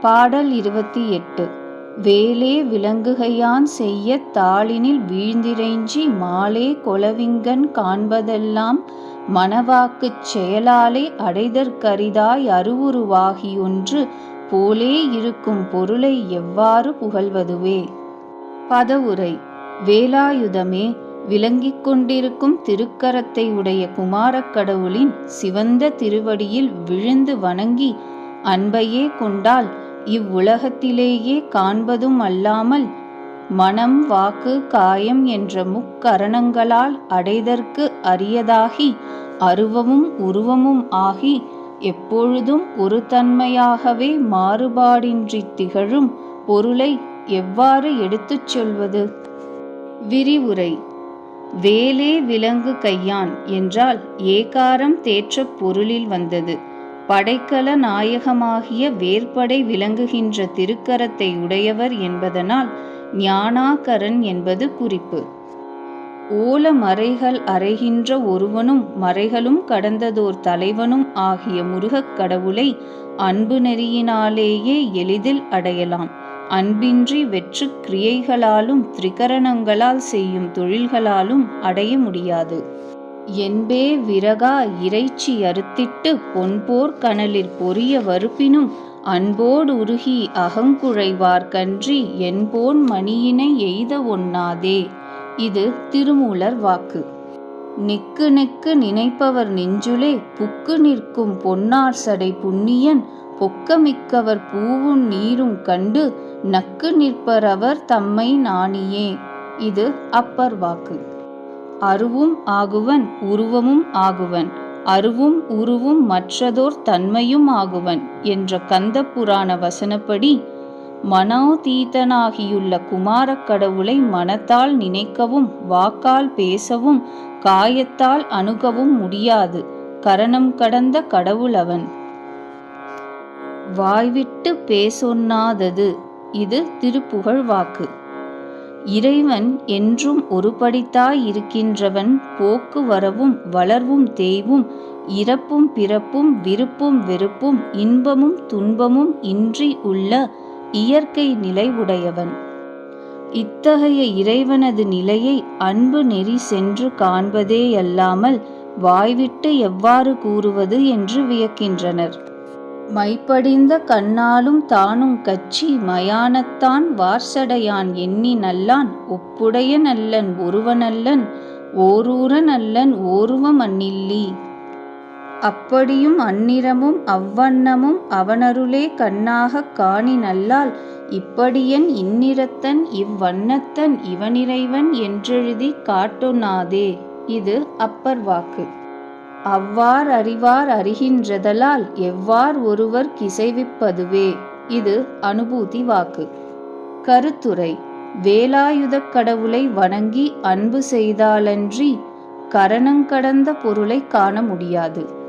பாடல் இருபத்தி எட்டு. வேலே விலங்குகையான் செய்யத் தாளினில் வீழ்ந்திரைஞ்சி மாலே கொலவிங்கன் காண்பதெல்லாம் மனவாக்குச் செயலாலே அடைதற்கரிதாய் அருவுருவாகியொன்று போலே இருக்கும் பொருளை எவ்வாறு புகழ்வதுவே? பதவுரை. வேலாயுதமே விளங்கிக் கொண்டிருக்கும் திருக்கரத்தை உடைய குமாரக் கடவுளின் சிவந்த திருவடியில் விழுந்து வணங்கி அன்பையே கொண்டால் இவ்வுலகத்திலேயே காண்பதும் அல்லாமல் மனம் வாக்கு காயம் என்ற முக்கரணங்களால் அடைதற்கு அரியதாகி அருவமும் உருவமும் ஆகி எப்பொழுதும் ஒரு தன்மையாகவே மாறுபாடின்றித் திகழும் பொருளை எவ்வாறு எடுத்துச் சொல்வது? விரிவுரை. வேலே விலங்கு கையான் என்றால் ஏகாரம் தேற்றப் பொருளில் வந்தது. படைக்கல நாயகமாகிய வேற்படை விளங்குகின்ற திருக்கரத்தை உடையவர் என்பதனால் ஞானாகரன் என்பது குறிப்பு. ஓல மறைகள் அறைகின்ற ஒருவனும் மறைகளும் கடந்ததோர் தலைவனும் ஆகிய முருகக் கடவுளை அன்பு நெறியினாலேயே எளிதில் அடையலாம். அன்பின்றி வெற்று கிரியைகளாலும் திரிகரணங்களால் செய்யும் தொழில்களாலும் அடைய முடியாது. என்பே விறகா இறைச்சி அறுத்திட்டு பொன்போர் கனலிற் பொரிய வறுப்பினும் அன்போடு உருகி அகங்குழைவார்கன்றி என்போன் மணியினை எய்த ஒண்ணாதே. இது திருமூலர் வாக்கு. நெக்கு நெக்கு நினைப்பவர் நெஞ்சுலே புக்கு நிற்கும் பொன்னார் சடை புண்ணியன் பொக்கமிக்கவர் பூவும் நீரும் கண்டு நக்கு நிற்பரவர் தம்மை நாணியே. இது அப்பர் வாக்கு. அருவும் ஆகுவன் உருவமும் ஆகுவன். அருவும் உருவும் மற்றதோர் தன்மையும் ஆகுவன் என்ற கந்த புராண வசனப்படி மனோதீதனாகியுள்ள குமாரக் கடவுளை மனத்தால் நினைக்கவும் வாக்கால் பேசவும் காயத்தால் அணுகவும் முடியாது. கரணம் கடந்த கடவுள் அவன். வாய்விட்டு பேசொன்னாதது. இது திருப்புகழ் வாக்கு. இறைவன் என்றும் ஒருபடித்தாயிருக்கின்றவன் போக்கு வரவும் வளர்வும் தேய்வும் இறப்பும் பிறப்பும் விருப்பும் வெறுப்பும் இன்பமும் துன்பமும் இன்றி உள்ள இயற்கை நிலை உடையவன் இத்தகைய இறைவனது நிலையை அன்பு நெறி சென்று காண்பதேயல்லாமல் வாய்விட்டு எவ்வாறு கூறுவது என்று வியக்கின்றனர். மைப்படிந்த கண்ணாலும் தானும் கச்சி மயானத்தான் வார்சடையான் எண்ணி நல்லான் ஒப்புடைய நல்லன் ஒருவனல்லன் ஓரூர நல்லன் ஓருவமன்னில்லி அப்படியும் அந்நிறமும் அவ்வண்ணமும் அவனருளே கண்ணாகக் காணி நல்லால் இப்படியன் இந்நிறத்தன் இவ்வண்ணத்தன் இவனிறைவன் என்றெழுதிக் காட்டுனாதே. இது அப்பர் வாக்கு. அவ்வார் அறிவார் அறிகின்றதலால் எவ்வார் ஒருவர் கிசைவிப்பதுவே? இது அனுபூதி வாக்கு. கருத்துரை. வேலாயுதக் கடவுளை வணங்கி அன்பு செய்தாலன்றி கரணங்கடந்த பொருளை காண முடியாது.